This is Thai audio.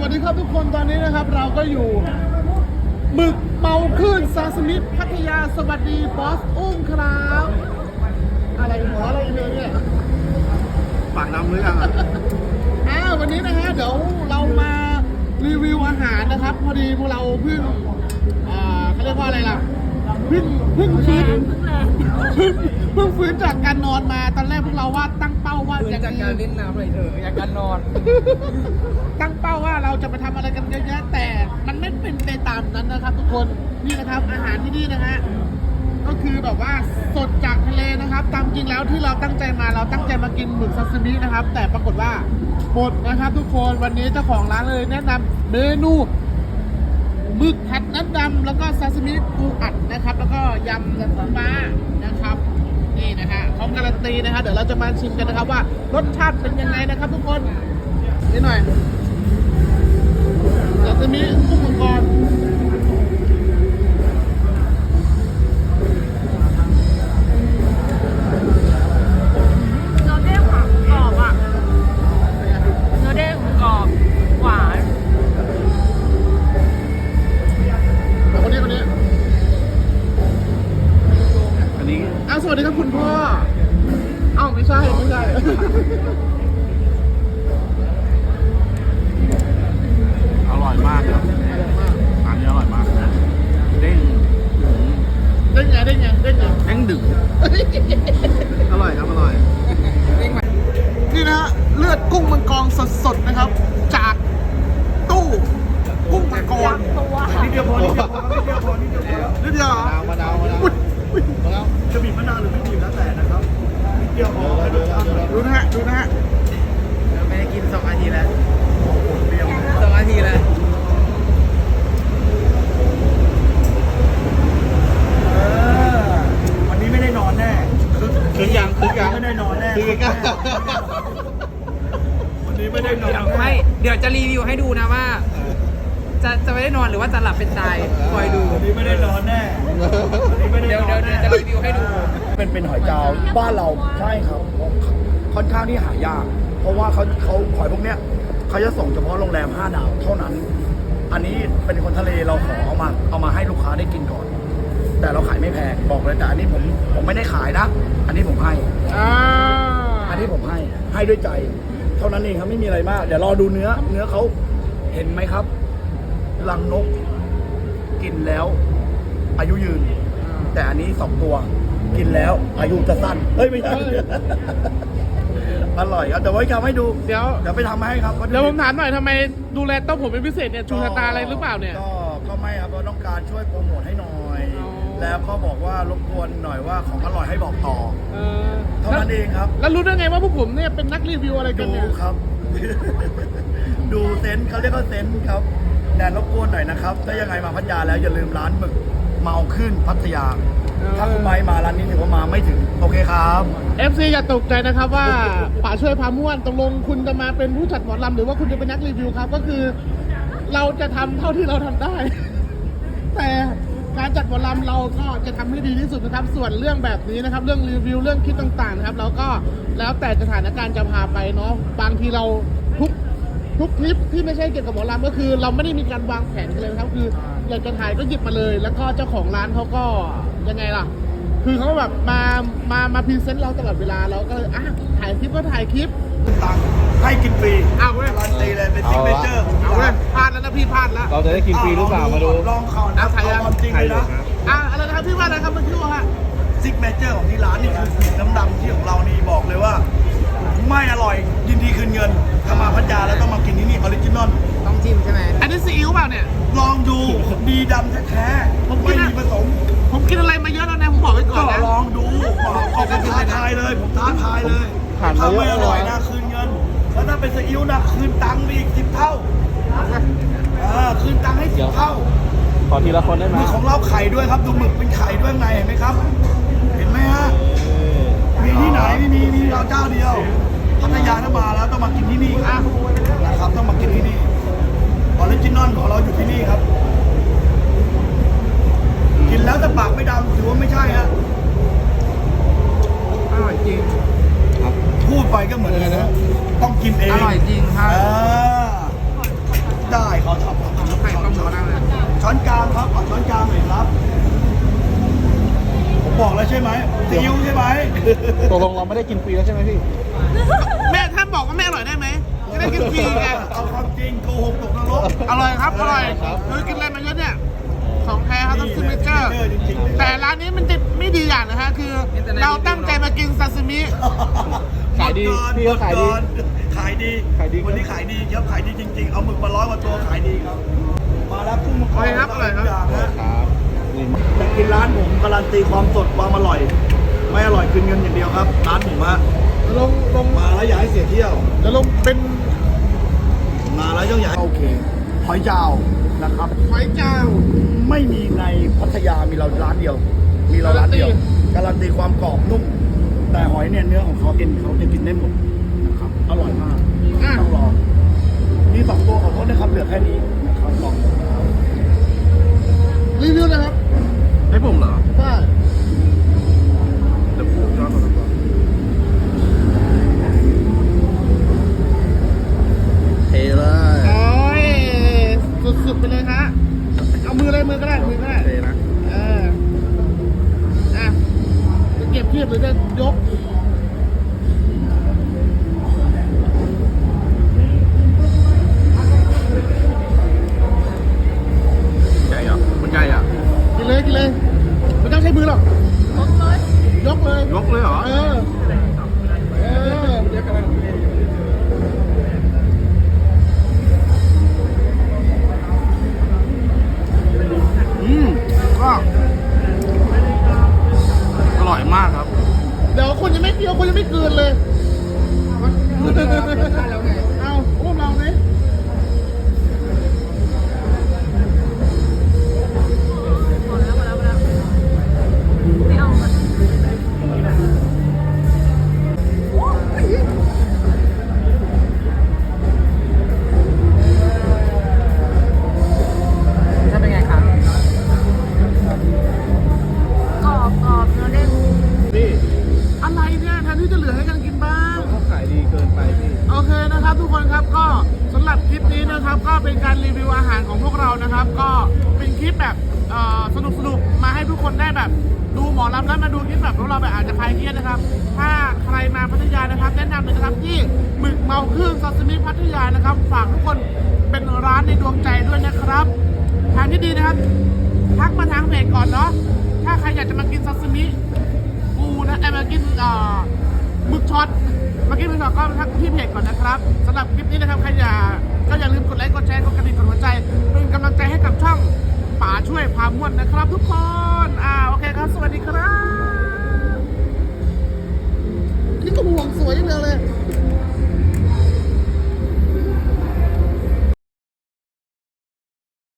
วัสดีครับทุกคนตอนนี้นะครับ เราก็อยู่หมึกเมาขึ้นซาซิมิพัทยาสวัสดีบอสอุ้มครับ อะไรหัวอะไรเลยเนี่ยปากน้ำหรือยังอะอ้าววันนี้นะฮะเดี๋ยวเรามารีวิวอาหารนะครับ พอดีพวกเราเพิ่งอ่าเขาเรียกว่าอะไรล่ะ เพิ่งเพิ่งฟื้นเพิ่งเพิ่งฟื้นจากการนอนมาตอนแรกพวกเราว่าตั้งเป้าว่าปืนจะจากการเล่นน้ำเลยเถอะอยากการนอน ตั้งเป้าว่าเราจะไปทำอะไรกันเยอะแยะแต่มันไม่เป็นไปตามนั้นนะครับ ทุกคนนี่นะครับอาหารที่นี่นะฮะก็คือแบบว่าสดจากทะเลนะครับ ตามจริงแล้วที่เราตั้งใจมาเราตั้งใจมากินหมึกซาซิมินะครับ แต่ปรากฏว่าหมดนะครับ ทุกคนวันนี้เจ้าของร้านเลยแนะนำเมนู หมึกผัดน้ำดำแล้วก็ซาซิมิปูอัดนะครับ แล้วก็ยำน้ำปลานะครับนี่นะฮะพร้อมการันตีนะครับเดี๋ยวเราจะมาชิมกันนะครับว่ารสชาติเป็นยังไงนะครับทุกคนนี่หน่อยแล้วจะมีกุ้ง อ้าวสวัสดีครับคุณพ่ออ้าวไม่ใช่ไม่ใช่ อร่อยมากครับร้านนี้อร่อยมากนะเด้งดึงได้ไงได้ไงได้ไงเด้งดึงอร่อยครับอร่อย นี่นะฮะเลือดกุ้งมังกรสดๆนะครับ จากตู้กุ้งมังกรตัวนิดเดียวพอนิดเดียวพอนิดเดียวพอนิดเดียวพอนิดเดียวเหรอ มะนาวมะนาว อุ๊ยอุ๊ย มะนาว จะบีบมะนาวหรือไม่บีบแล้วแต่นะครับนิดเดียวพอให้รสชาติหน่อยดูนะฮะดูนะฮะไม่ได้กินสองนาทีแล้วเปรี้ยวสองนาทีแล้วเออวันนี้ไม่ได้นอนแน่คือยังคือยังไม่ได้นอนแน่คือยังวันนี้ไม่ได้นอนเดี๋ยวแน่ไม่เดี๋ยวจะรีวิวให้ดูนะว่า จะจะไม่ได้นอนหรือว่าจะหลับเป็นตายคอยดูวันนี้ไม่ได้นอนแน่วันนี้ไม่ได้เเป็นเป็นหอยจาวบ้านเราใช่ครับ ค่อนข้างที่หายาก เพราะว่าเขาเขาหอยพวกเนี้ยเขาจะส่งเฉพาะโรงแรม5ดาวเท่านั้น อันนี้เป็นคนทะเลเราขอเอามาเอามาให้ลูกค้าได้กินก่อน แต่เราขายไม่แพงบอกเลยแต่อันนี้ผมผมไม่ได้ขายนะ อันนี้ผมให้อ่าอันนี้ผมให้ให้ด้วยใจ เท่านั้นเองครับไม่มีอะไรมาก เดี๋ยวรอดูเนื้อ เนื้อเขาเห็นไหมครับรังนกกินแล้ว อายุยืน แต่อันนี้สองตัว กินแล้วอายุจะสั้นเฮ้ยไม่ใช่อร่อยครับแต่ไว้ทำให้ดูเดี๋ยว เดี๋ยวไปทำให้ครับเดี๋ยวผมถามหน่อยทำไมดูแลโต้าผมเป็นพิเศษเนี่ยชูชะตาอะไรหรือเปล่าเนี่ย ก็ก็ไม่ครับเราต้องการช่วยโปรโมทให้หน่อย อ๋อ แล้วก็บอกว่ารบกวนหน่อยว่าของอร่อยให้บอกต่อ เออเท่านั้นเองครับ แล้วรู้ได้ไงว่าพวกผมเนี่ยเป็นนักรีวิวอะไรกันดูเนี่ย ครับ ดูเซนส์เขาเรียกว่าเซนส์ครับแนนรบกวนหน่อยนะครับ ถ้ายังไงมาพัทยาแล้วอย่าลืมร้านหมึก เมาขึ้นพัทยา ถ้าคุณไม่มาร้านนี้ถือว่ามาไม่ถึง โอเคครับเอฟซีอย่าตกใจนะครับว่าป๋าช่วยพาม่วนตกลงคุณจะมาเป็นผู้จัดหมอลำหรือว่าคุณจะเป็นนักรีวิวครับ ก็คือเราจะทำเท่าที่เราทำได้ แต่การจัดหมอลำเราก็จะทำให้ดีที่สุดนะครับ ส่วนเรื่องแบบนี้นะครับ เรื่องรีวิวเรื่องคลิปต่างๆนะครับเราก็แล้วแต่สถานการณ์จะพาไปเนาะบางทีเรา ทุกทุกคลิปที่ไม่ใช่เกี่ยวกับหมอลำก็คือ เราไม่ได้มีการวางแผนกันเลยนะครับคืออยากจะถ่ายก็หยิบมาเลย แล้วก็เจ้าของร้านเขาก็ยังไงล่ะ คือเขาแบบมามามาพรีเซนต์เราตลอดเวลาเราก็เลยอะถ่ายคลิปก็ถ่ายคลิปตังค์ให้กินฟรีเอาเว้ยการันตีเลยเป็นซิกเนเจอร์ของเอาที่เว้ร้ายนพลาดแล้วนะพี่พลาดแล้วเราจะได้กินฟรีหรือเปล่ามาดูลองเขานะเอาใครเอายังความจริงเลยนะอะอะไรนะครับพี่ว่าอะไรครับเมื่อกี้ว่าฮะซิกเนเจอร์ของที่ร้านนี่คือหมึกน้ำดำที่ของเรานี่บอกเลยว่า ไม่อร่อยยินดีคืนเงิน ถ้ามาพัทยาแล้วต้องมากินที่นี่ออริจินอลต้องจิ้มใช่ไหมอันนี้ซีอิ๊วเปล่าเนี่ย ลองดูดีดำแท้ผมๆกิไม่นอะมีผสมผมกินอะไรมาเยอะแล้วนะผมบอกไว้ก่ก็อนนะลองดูบอกขอผมท้าทายเลย ผมท้าทายเลยผ่านมาถ้าเยอะไม่อร่อยแล้วนะคืนเงินแล้วถ้าเป็นซีอิ๊วนะคืนตังค์ไปอีกสิบเท่าเออคืนตังค์ให้สิบเท่าขอทีละคนได้ไหหมมึกของเราไข่ด้วยครับ ดูหมึกเป็นไข่ด้วยข้างในเห็นไหมครับ เห็นไหมฮะมีที่ไหนไม่มีมีเราเจ้าเดียว พัทยาถ้ามาแล้วต้องมากินที่นี่นะครับต้องมากินที่นี่ออริจินอลของเราอยู่ที่นี่ครับ กินแล้วแต่ปากไม่ดำถือว่าไม่ใช่ฮะอร่อยจริง ครับพูดไปก็เหมือนกันนะต้องกินเองอร่อยจริงครับได้ขอชอเขาทำช้อนกลางครับขอช้อนกลางหน่อยครับ แต่ใช่ไหมซีอิ๊วใช่ไหมตกลงเราไม่ได้กินฟรีแล้วใช่ไหมพี่แม่ท่านบอกว่าแม่อร่อยได้ไหมจะได้กินฟรีไงเอาความจริงโกหกตกนรกอร่อยครับอร่อยคือกินอะไรมาเยอะเนี่ยของแท้ครับต้องซิเนเจอร์จริงๆเลยแต่ร้านนี้มันจะไม่ดีอย่างนะฮะคือ เราตั้งใจมากินซาซิมิขายดีหมก่อนพี่ก็ขายดีหมก่อนขายดีขายดีวันนี้ขายดีครับขายดีจริง ๆ เอาหมึกมาร้อยกว่าตัวขายดีครับมาแล้วกุ้งมังกรอร่อยครับอร่อยครับ ทุกางฮะครับนี่มาแต่กินร้านผมการันตีความสดความอร่อย ไม่อร่อยคืนเงินอย่างเดียวครับ ร้านผมฮะลงลงมาแล้วอย่าให้เสียเที่ยวจะลงเป็นมาแล้วต้องอย่าให้โอเคหอยเจ้านะครับหอยเจ้าไม่มีในพัทยามีเราร้านเดียว มีเราร้านเดียวการันตีความกรอบนุ่มแต่หอยเนี่ยเนื้อของเขาเอ็นเขาจะกินได้หมด เป็นการรีวิวอาหารของพวกเรานะครับ ก็เป็นคลิปแบบสนุกสนุกๆมาให้ทุกคนได้แบบ ดูหมอลำแล้วมาดูคลิปแบบพวกเราแบบอาจจะคลายเครียดนะครับ ถ้าใครมาพัทยานะครับ แนะนำเลยนะครับที่หมึกเมาครึ่งซาซิมิพัทยานะครับ ฝากทุกคนเป็นร้านในดวงใจด้วยนะครับทางที่ดีนะครับทักมาทางเพจก่อนเนาะถ้าใครอยากจะมากินซาซิมิปูนะไอ้มากินหมึกช็อต เมื่อกี้พี่สองก็ทักที่เพจก่อนนะครับสำหรับคลิปนี้นะครับใครอยาก็อย่าลืมกดไลค์กดแชร์กดกระดิ่งกดหัวใจเป็นกำลังใจให้กับช่องป่าช่วยพาม่วนนะครับ ทุกคนอ่าโอเคครับ สวัสดีครับ